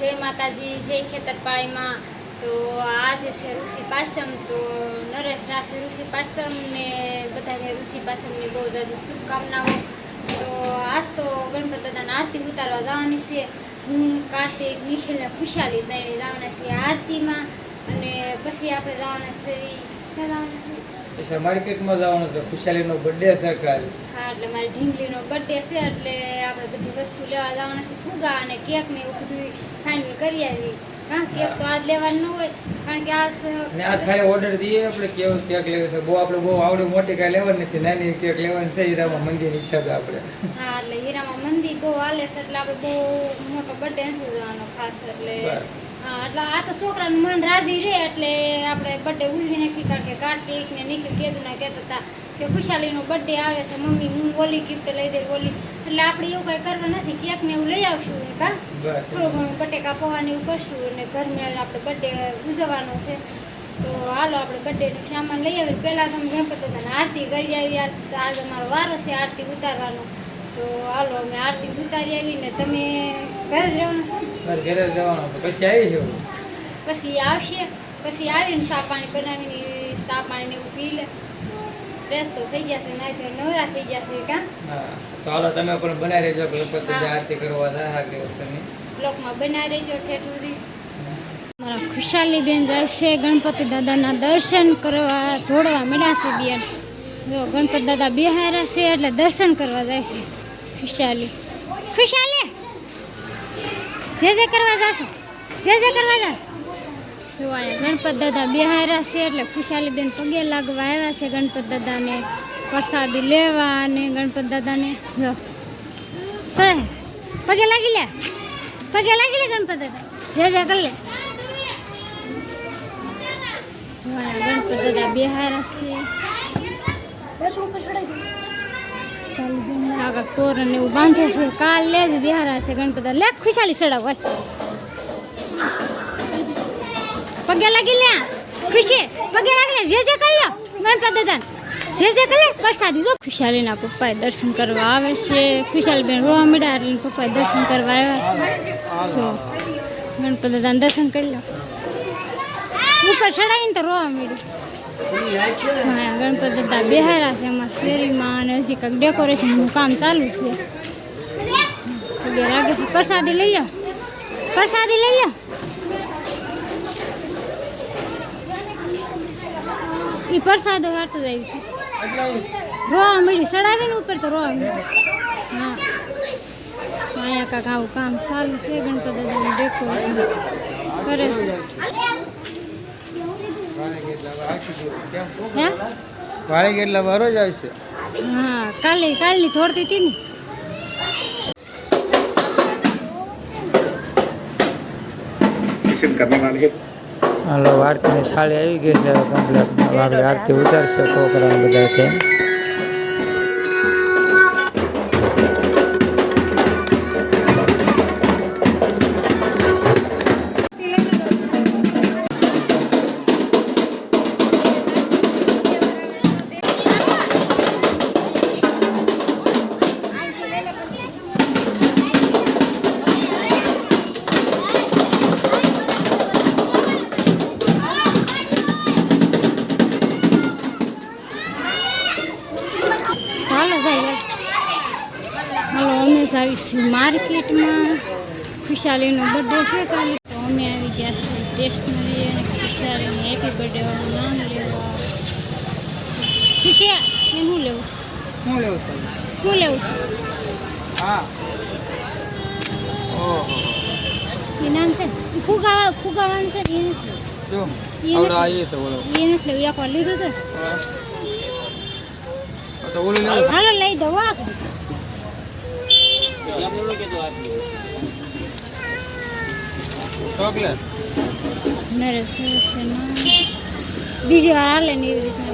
જય માતાજી, જય ખેતરપાળીમાં. તો આજે છે ઋષિ પાસમ, તો નરેશ રાશિ ઋષિ પાસમ ને બધાને ઋષિ પાસમની બહુ બધી શુભકામનાઓ. તો આજ તો ગણપત દાદાની આરતી ઉતારવા જવાની છે. હું, કાર્તિક નિખિલને ખુશાલી દઈને જવાના છીએ આરતીમાં. અને પછી આપણે જવાના છીએ જવાના છે? પછી માર્કેટમાં જવાનું છે ખુશાલીનો બર્થડે છે કાલ. હા એટલે મારી ઢીંગલીનો બર્થડે છે એટલે આપણે બધી વસ્તુ લેવા જવાના છે ફુગા અને કેક ને એવું બધું ફાઇનલ કરી આવી. હા કેક તો આજ લેવાનું ન હોય કારણ કે આ ને આ ખાલી ઓર્ડર દઈએ આપણે કેવું કેક લેવું છે. બહુ આપણે બહુ આવડી મોટી કાંઈ લેવાની નથી નાની કેક લેવાની છે હીરામાં મંદિર હિસાબે આપણે. હા એટલે હીરામાં મંદિર બહુ હાલે છે એટલે આપણે બહુ મોટો બર્થડે નથી જવાનો ખાસ એટલે એટલે આ તો છોકરાનું મન રાજી રહે એટલે આપણે બર્થડે ઉજવી નાખી કારણ કે કાર્તિક ને નિખિલ કેદું કહેતા હતા કે ખુશાલીનો બર્થડે આવે છે મમ્મી હું ઓલી ગિફ્ટ લઈ દે ઓલી એટલે આપણે એવું કાંઈ કરવા નથી કેક ને એવું લઈ આવશું કા? બસ થોડું ઘણું બટેકા પૌવાને એવું કરશું અને ઘરમાં આપણે બર્થડે ઉજવવાનો છે. તો હાલો આપણે બર્થડેનું સામાન લઈ આવીએ. પહેલાં તમે ગણપતિ દાદાની આરતી કરી આવી આજ અમારો વારો છે આરતી ઉતારવાનો. તો હાલો અમે આરતી ઉતારી આવીને તમે ઘરે જ રહેવાનું? છો મારે ઘરે જવાનું પછી આવી છે પછી આવશે. પછી આવીને સા પાણી બનાવીને સા પાણી ને એવું પી લે. ફ્રેશ તો થઈ જશે નાઈ નવરા થઈ ગયા કા? હા. તો હાલો તમે પણ બનાવી રહેજો. ગણપતિ આરતી કરવા જાય હા કે તમે બ્લોકમાં બનાવી રહેજો ઠેઠુરી મારા ખુશાલી બેન જાય છે ગણપતિ દાદાના દર્શન કરવા ધોળવા મળ્યા છે બેન. જો ગણપતિ દાદા બિહારા છે એટલે દર્શન કરવા જાય છે ખુશાલી. ખુશાલી! જે જે કરવા જશો જે જે કરવા જશો. જોવાય ગણપત દાદા બિહારા છે એટલે ખુશાલી બેન પગે લાગવા આવ્યા છે ગણપત દાદાને. પ્રસાદી લેવા અને ગણપત દાદાને પગે લાગી લે. પગે લાગી લે ગણપત દાદા. જે જે કરી લે. જોવાય ગણપત દાદા બિહારા છે. તોરણ એવું બાંધે છે. કાલે જ બિહારા છે ગણપતિ લે ખુશાલી હાલ. પગે લાગી લે ખુશી. પગે લાગી જે જે કરી લો ગણપત દાદા જે જે કરી લે પ્રસાદી. જો ખુશાલીના પપ્પાએ દર્શન કરવા આવે છે. ખુશાલીબેન રોવા મળ્યા એટલે પપ્પાએ દર્શન કરવા આવ્યા. ગણપતિ દાદાને દર્શન કરી લો ઉપર ચડાવીને તો રોવા મળ્યું જો અહીંયા ગણપતિ દાદા બેહારા છે એમાં શેરીમાં અને હજી કંઈક ડેકોરેશનનું કામ ચાલુ છે. પ્રસાદી લઈ લો પ્રસાદી લઈ લો એ પ્રસાદો વાળતો જાય છે. રોવા મળી ચડાવીને ઉપર તો રોવા મળી હા. અહીંયા કાંક આવું કામ ચાલુ છે, ગણપતિ દાદાનું ડેકોરેશન કરે છે. વાળી કેટલા બહાર જ આવશે. કાલે કાલની થોડતી હતી ને. હાલો વાર્તીની થાળી આવી ગઈ છે કમ્પ્લેટ આરતી ઉતારશે છોકરા બધા હાલો જાય હાલો અમે જ આવી છીએ માર્કેટમાં. ખુશાલીનો બર્થડે છે કાલે. તો અમે આવી ગયા છીએ સ્ટેશનરી અને ખુશાલીને હેપી બર્થડે નામ લેવા. ખુશિયા એ શું લેવું? શું લેવું લેવું? હા. ઓહો. એ નામ છે? ફુગાવા ફુગાવાનું છે એ નથી જો. એ આવડો. આવી છે બોલો. એ નથી લેવું. એકવાર લીધું તો? હા. તો ઓલું લેવું. હાલો લઈ દો વાહ ચોકલેટ. બીજી વાર હાલે ને એવી રીતના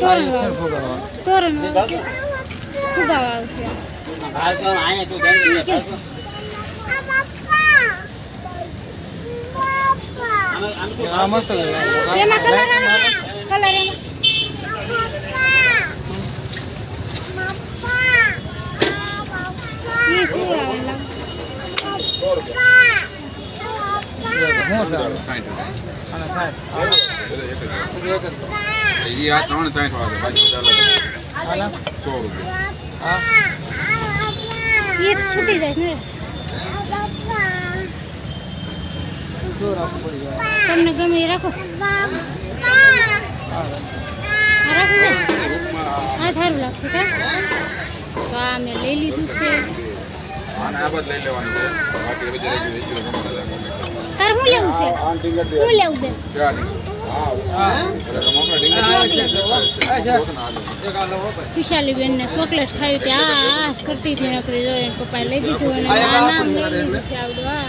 તોરણ વાળું. તોરણ વાળું ફુગા વાળું છે? આ મસ્ત કલર ત્રણ છૂટી જાય ને. તમને ગમે રાખો. આ સારું લાગશે કા? તો આ મેં લઈ લીધું છે. તાર શું લેવું છે? શું લેવું બેન હા. મોકલા ડીંગર એક આ લો ભાઈ ખુશાલી બેન ને ચોકલેટ ખાવી હતી. આ આસ કરતી હતી નકરી જોઈએ પપ્પાએ લઈ દીધું અને આ નામ લઈ લીધું છે આવડું આ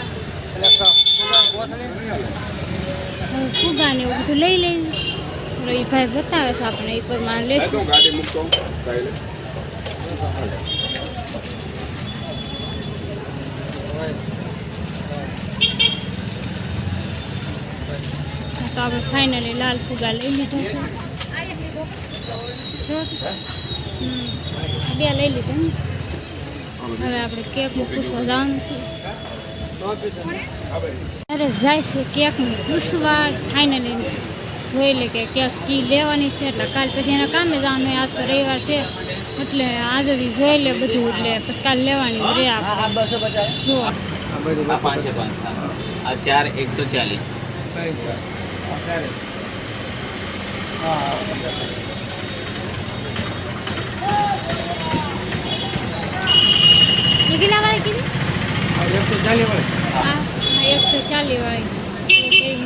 ફુગા ને એવું બધું લઈ લઈ એ ભાઈ બતાવે છે આપણે એક વાર માન કાલે તો આપણે ફાઇનલી લાલ ફુગા લઈ લીધા છે. બે લઈ લીધા ને. હવે આપણે કેકનું પૂછવા જવાનું છે. અરે જાય છે કેકનું પૂછવા ફાઇનલી જોઈ લે કે કેક કી લેવાની છે એટલે કાલ પછી એના કામે જવાનું હોય. આજ તો રવિવાર છે એટલે આજે જોઈ લે બધું એટલે પછી કાલ લેવાની રે જો. આ પાંચે પાંચ આ ચાર એકસો ચાલીસ. કેટલા વાળી કીધી? એકસો ચાલીસ વાળી. હા એકસો ચાલીસ વાળી.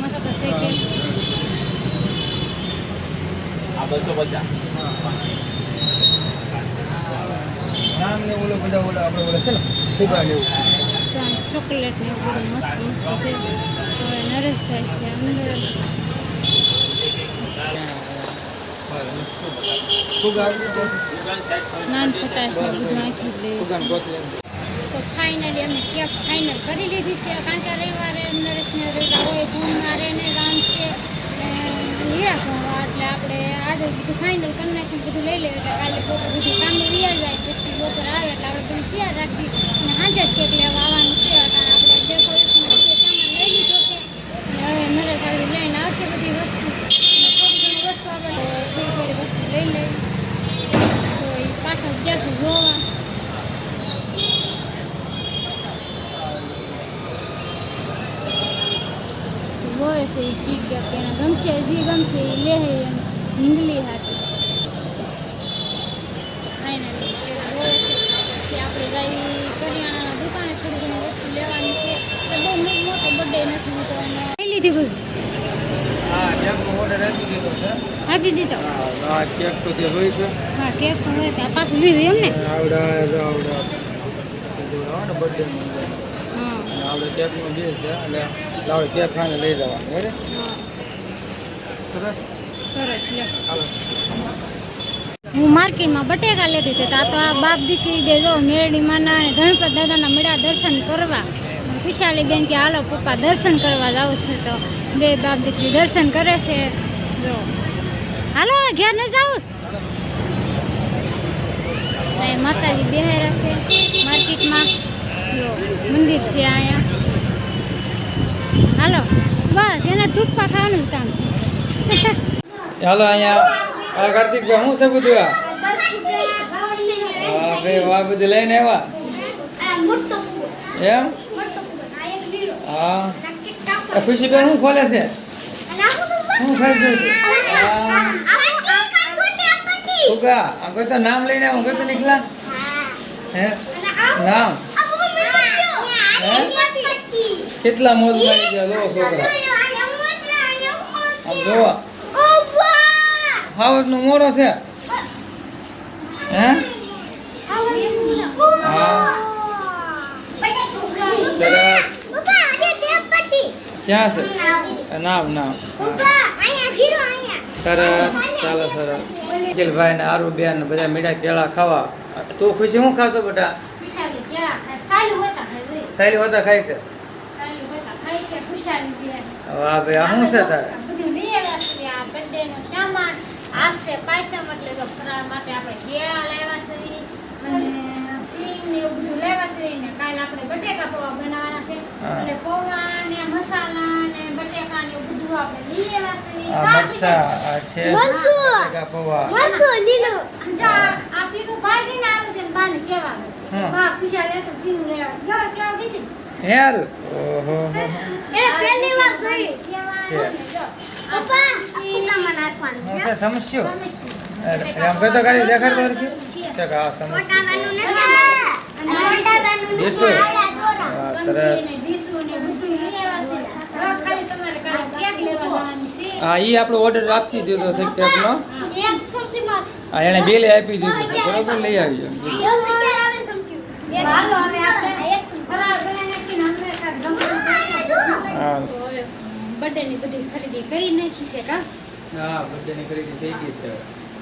મસ્ત છે કે. બસો પચાસ નામ ને ઓલો બધા ઓલા આપણે ઓલા છે ને ફુગા ને ચોકલેટ ને એવું બધું મસ્ત મસ્ત છે નરેશ જાય છે અંદર તો ફાઇનલી અમે કેક ફાઇનલ કરી લીધી છે કારણ કે રવિવારે નરેશને રજા હોય ભૂલમાં રહે ને ગામ છે હીરા આજે બધું ફાઇનલ કરી નાખીને બધું લઈ લઈએ એટલે કાલે બપોર બધું કામે રિયા જાય, પછી બપોર આવે, એટલે આપણે બધું તૈયાર રાખી અને સાંજે જ કેક લેવા આવવાનું છે એટલે આપણે ડેકોરેશન બધું સામાન લઈ લીધો છે. હવે નરેશ આવી લઈને આવશે બધી વસ્તુ. થોડી ઘણી વસ્તુ આપણે થોડી થોડી વસ્તુ લઈ લઈએ. તો એ પાછળ જશે જોવા. હોય છે એ ઠીક ગયા ગમશે, જે ગમશે એ લે હે એમ હિંગલી હાથી ફાઇનલી હોય છે કે આપણે કરિયાણાના દુકાને થોડી ઘણી વસ્તુ લેવાની છે. બહુ મોટો મોટો બર્થડે નથી તો એને. લઈ લીધી બધું હા કેકનો ઓર્ડર આપી દીધો છે. આપી દીધો. હા કેક તો તે હોય છે. હા કેક તો હોય છે. પાછું લીધું એમ ને આવડા આવડા ને બર્થડે હા. આપણે કેકનું બિલ છે એટલે આવડે કેક ખાને લઈ જવાનું. બરાબર? સરસ. હું માર્કેટમાં બટેકા લેતી હતી આ તો આ બાપ દીકરી બે જો મેરડી માના અને ગણપત દાદાના મેળા દર્શન કરવા. ખુશાલી બેન કે, હાલો પપ્પા, દર્શન કરવા જાવ છે. તો બે બાપ દીકરી દર્શન કરે છે. જો. હાલો, ઘેર ન જાવ માતાજી બેહેરા છે માર્કેટમાં. મંદિર છે અહીંયા. હાલો, બસ, એને ધૂપા ખાવાનું કામ છે. હાલો અહીંયા. આ કાર્તિકભાઈ શું છે બધું આ? ભાઈ વાહ બધું લઈને આવ્યા? એમ? હા. ખુશીબેન શું ખોલે છે? શું ખાય છે? ઉગા, આ કોઈ તો નામ લઈને આવું કોઈ તો નીકળા હે? નામ? કેટલા મોજ મારી ગયા, લો છોકરા આમ જોવા. હાવતનું મોડો છે. હે? ક્યાં છે? નામ નામ. સરસ ચાલો સરસ. ભાઈ ને આરુ બેન બધા મીઠા કેળા ખાવા. તું ખુશી શું ખાતો બેટા? સારી હતા ખાય છે? વાહ ભાઈ આ શું છે તારે બધું લીએલા છે આ birthday નો સામાન આ છે એટલે તો ફરાળ માટે આપણે કેળા લાવ્યા છે. અને સિંગ ને એવું બધું લાવ્યા છે ને કાલે આપણે બટેકા પૌવા બનાવવાના છે. એટલે પૌવા ને મસાલા ને આપણે લઈ લેવા છે. મરચા આ છે મરચું. બટાકા પૌવા. આમ લીલો. આ આ પીનું ભાગી ને આવે છે ને બાને કહેવાનું. બા ખુશાલ લે તો પીનું લેવા. જો કેવા કીધી? હે હારું ઓહો વાર જોઈ કેવા છે. જો હું છે. સમસ્યો? આમ કહેતો ખાલી દેખાડતો નથી. તો કે આ સમસ્યો. હા ઈ આપણો ઓર્ડર આપી દીધો છે કેકનો. હા એણે બેલે આપી દીધું છે. બરોબર લઈ આવજો. તો ની બધી ખરીદી કરી નાખી છે કા? હા બધાની ખરીદી થઈ ગઈ છે.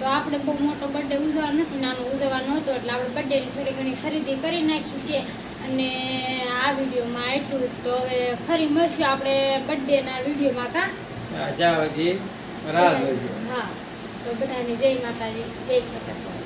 તો આપણે બહુ મોટો બર્થડે ઉજવવા નથી નાનો ઉજવવા હતો એટલે આપણે બર્થડેની થોડી ઘણી ખરીદી કરી નાખી છે. અને આ વિડીયોમાં એટલું જ. તો હવે ફરી મળશું આપણે બર્થડેના વિડીયોમાં કા? હા જ્યાં રાહ જોજો. હા તો બધાની જય માતાજી જય શ્રી કૃષ્ણ.